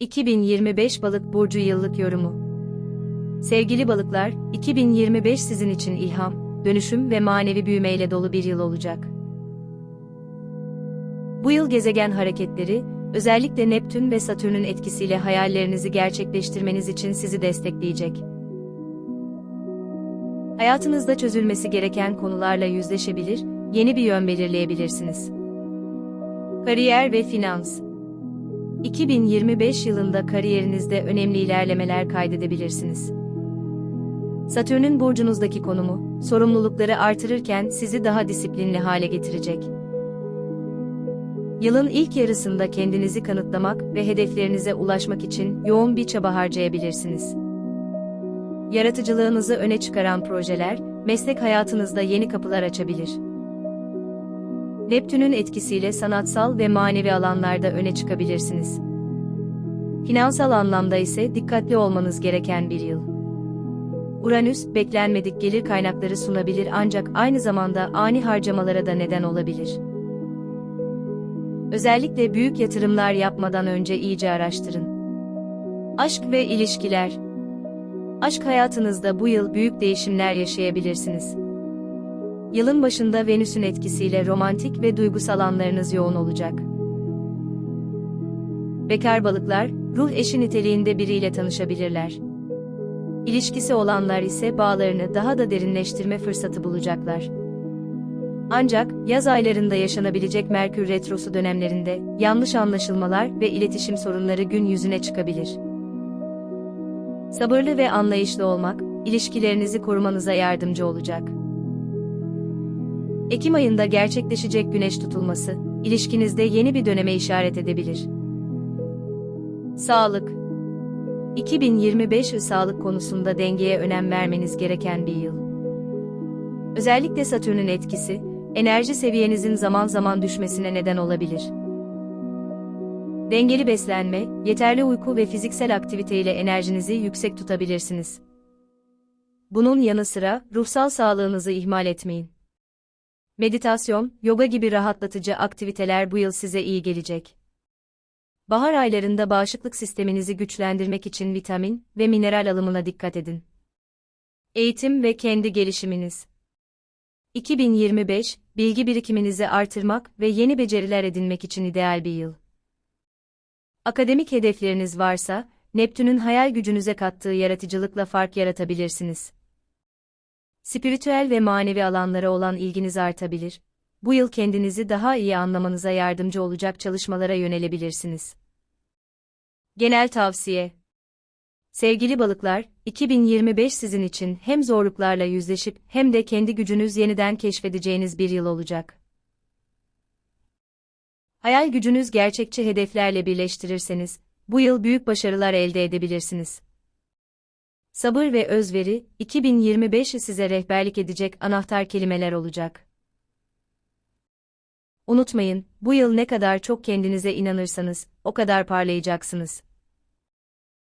2025 Balık burcu yıllık yorumu. Sevgili balıklar, 2025 sizin için ilham, dönüşüm ve manevi büyümeyle dolu bir yıl olacak. Bu yıl gezegen hareketleri, özellikle Neptün ve Satürn'ün etkisiyle hayallerinizi gerçekleştirmeniz için sizi destekleyecek. Hayatınızda çözülmesi gereken konularla yüzleşebilir, yeni bir yön belirleyebilirsiniz. Kariyer ve finans 2025 yılında kariyerinizde önemli ilerlemeler kaydedebilirsiniz. Satürn'ün burcunuzdaki konumu, sorumlulukları artırırken sizi daha disiplinli hale getirecek. Yılın ilk yarısında kendinizi kanıtlamak ve hedeflerinize ulaşmak için yoğun bir çaba harcayabilirsiniz. Yaratıcılığınızı öne çıkaran projeler, meslek hayatınızda yeni kapılar açabilir. Neptün'ün etkisiyle sanatsal ve manevi alanlarda öne çıkabilirsiniz. Finansal anlamda ise dikkatli olmanız gereken bir yıl. Uranüs, beklenmedik gelir kaynakları sunabilir ancak aynı zamanda ani harcamalara da neden olabilir. Özellikle büyük yatırımlar yapmadan önce iyice araştırın. Aşk ve ilişkiler Aşk hayatınızda bu yıl büyük değişimler yaşayabilirsiniz. Yılın başında Venüs'ün etkisiyle romantik ve duygusal anlarınız yoğun olacak. Bekar balıklar, ruh eşi niteliğinde biriyle tanışabilirler. İlişkisi olanlar ise bağlarını daha da derinleştirme fırsatı bulacaklar. Ancak yaz aylarında yaşanabilecek Merkür retrosu dönemlerinde yanlış anlaşılmalar ve iletişim sorunları gün yüzüne çıkabilir. Sabırlı ve anlayışlı olmak, ilişkilerinizi korumanıza yardımcı olacak. Ekim ayında gerçekleşecek güneş tutulması, ilişkinizde yeni bir döneme işaret edebilir. Sağlık 2025 yıl sağlık konusunda dengeye önem vermeniz gereken bir yıl. Özellikle Satürn'ün etkisi, enerji seviyenizin zaman zaman düşmesine neden olabilir. Dengeli beslenme, yeterli uyku ve fiziksel aktivite ile enerjinizi yüksek tutabilirsiniz. Bunun yanı sıra ruhsal sağlığınızı ihmal etmeyin. Meditasyon, yoga gibi rahatlatıcı aktiviteler bu yıl size iyi gelecek. Bahar aylarında bağışıklık sisteminizi güçlendirmek için vitamin ve mineral alımına dikkat edin. Eğitim ve kendi gelişiminiz. 2025, bilgi birikiminizi artırmak ve yeni beceriler edinmek için ideal bir yıl. Akademik hedefleriniz varsa, Neptün'ün hayal gücünüze kattığı yaratıcılıkla fark yaratabilirsiniz. Spiritüel ve manevi alanlara olan ilginiz artabilir. Bu yıl kendinizi daha iyi anlamanıza yardımcı olacak çalışmalara yönelebilirsiniz. Genel tavsiye Sevgili balıklar, 2025 sizin için hem zorluklarla yüzleşip hem de kendi gücünüz yeniden keşfedeceğiniz bir yıl olacak. Hayal gücünüz gerçekçi hedeflerle birleştirirseniz, bu yıl büyük başarılar elde edebilirsiniz. Sabır ve özveri, 2025 size rehberlik edecek anahtar kelimeler olacak. Unutmayın, bu yıl ne kadar çok kendinize inanırsanız, o kadar parlayacaksınız.